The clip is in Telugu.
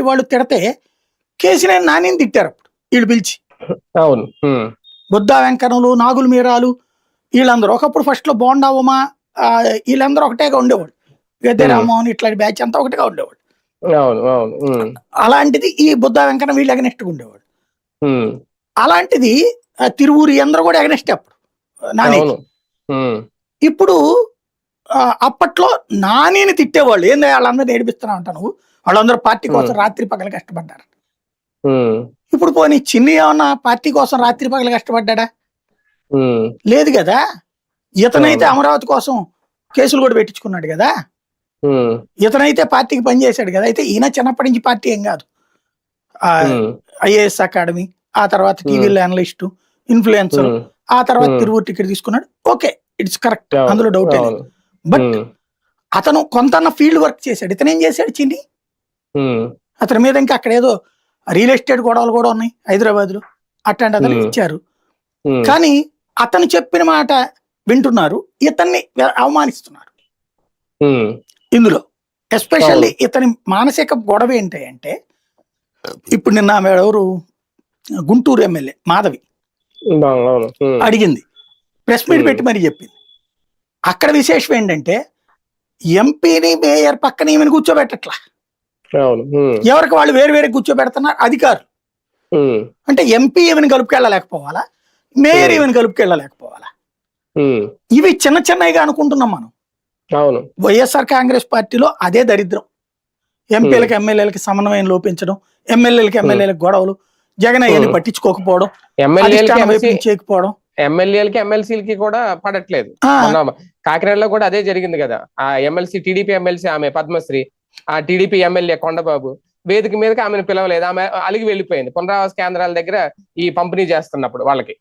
లాంటి వాళ్ళు తిడితే కేసీఆర్ నానిని తిట్టారు అప్పుడు. వీళ్ళు పిలిచి. అవును. బుద్ధా వెంకన్నలు నాగుల మీరాలు వీళ్ళందరూ. ఒకప్పుడు ఫస్ట్లో బోండా ఉమా ఆ, వీళ్ళందరూ ఒకటేగా ఉండేవాడు గద్దె. రామ్మోహన్ ఇట్లాంటి బ్యాచ్ అంతా ఒకటిగా ఉండేవాడు అలాంటిది ఈ బుద్ధా వెంకన్న వీళ్ళు ఎగనెస్ట్ ఉండేవాడు అలాంటిది తిరువూరి అందరూ కూడా ఎగనెస్ట్ అప్పుడు. నాని ఇప్పుడు అప్పట్లో నానిని తిట్టేవాళ్ళు. ఏంది వాళ్ళందరూ ఏడిపిస్తున్నా ఉంటా నువ్వు? వాళ్ళందరూ పార్టీ కోసం. రాత్రి పగలు కష్టపడ్డారు. ఇప్పుడు పోనీ చిన్ని ఏమన్నా పార్టీ కోసం రాత్రి పగలు కష్టపడ్డా లేదు కదా. ఇతనైతే. అమరావతి కోసం కేసులు కూడా పెట్టించుకున్నాడు కదా. ఇతనైతే పార్టీకి పనిచేశాడు కదా. అయితే ఈయన చిన్నప్పటి నుంచి పార్టీ ఏం కాదు. ఐఏఎస్ అకాడమీ ఆ తర్వాత టీవీలో అనలిస్టు ఇన్ఫ్లుయెన్సర్ ఆ తర్వాత. తిరుగు టికెట్ తీసుకున్నాడు. ఓకే ఇట్స్ కరెక్ట్ అందులో డౌట్ లేదు. బట్ అతను కొంత ఫీల్డ్ వర్క్ చేశాడు. ఇతను ఏం చేశాడు చిన్ని? అతని మీద ఇంకా అక్కడ ఏదో రియల్ ఎస్టేట్ గొడవలు కూడా ఉన్నాయి హైదరాబాద్లో అట్లాంటి అతను. ఇచ్చారు. కానీ అతను చెప్పిన మాట వింటున్నారు. ఇతన్ని అవమానిస్తున్నారు. ఇందులో ఎస్పెషల్లీ ఇతని మానసిక గొడవ ఏంటి అంటే ఇప్పుడు నిన్న ఆమె ఎవరు? గుంటూరు ఎమ్మెల్యే మాధవి అడిగింది. Press meet. పెట్టి మరీ చెప్పింది. అక్కడ విశేషం ఏంటంటే ఎంపీని మేయర్ పక్కన ఈమెను కూర్చోబెట్టట్లా. ఎవరికి వాళ్ళు వేరు వేరే కూర్చోబెడుతున్నారు అధికారులు. అంటే ఎంపీ ఈమెను కలుపుకెళ్ళలేకపోవాలా? మేయర్. ఈమెను కలుపుకెళ్ళలేకపోవాలా? ఇవి చిన్న చిన్నవిగా అనుకుంటున్నాం మనం. అవును. వైఎస్ఆర్ కాంగ్రెస్ పార్టీలో అదే దరిద్రం. ఎంపీలకు ఎమ్మెల్యేలకి సమన్వయం లోపించడం ఎమ్మెల్యేలకి ఎమ్మెల్యేలకు గొడవలు జగన్ అయ్యని. పట్టించుకోకపోవడం చేయకపోవడం. ఎమ్మెల్యేలకి ఎమ్మెల్సీలకి కూడా పడట్లేదు. కాకినాడలో కూడా అదే జరిగింది కదా. ఆ ఎమ్మెల్సీ టీడీపీ ఎమ్మెల్సీ ఆమె పద్మశ్రీ ఆ టీడీపీ ఎమ్మెల్యే కొండబాబు వేదిక మీదకి ఆమెను పిలవలేదు. ఆమె అలిగి వెళ్ళిపోయింది. పునరావాస కేంద్రాల దగ్గర ఈ పంపిణీ చేస్తున్నప్పుడు వాళ్ళకి.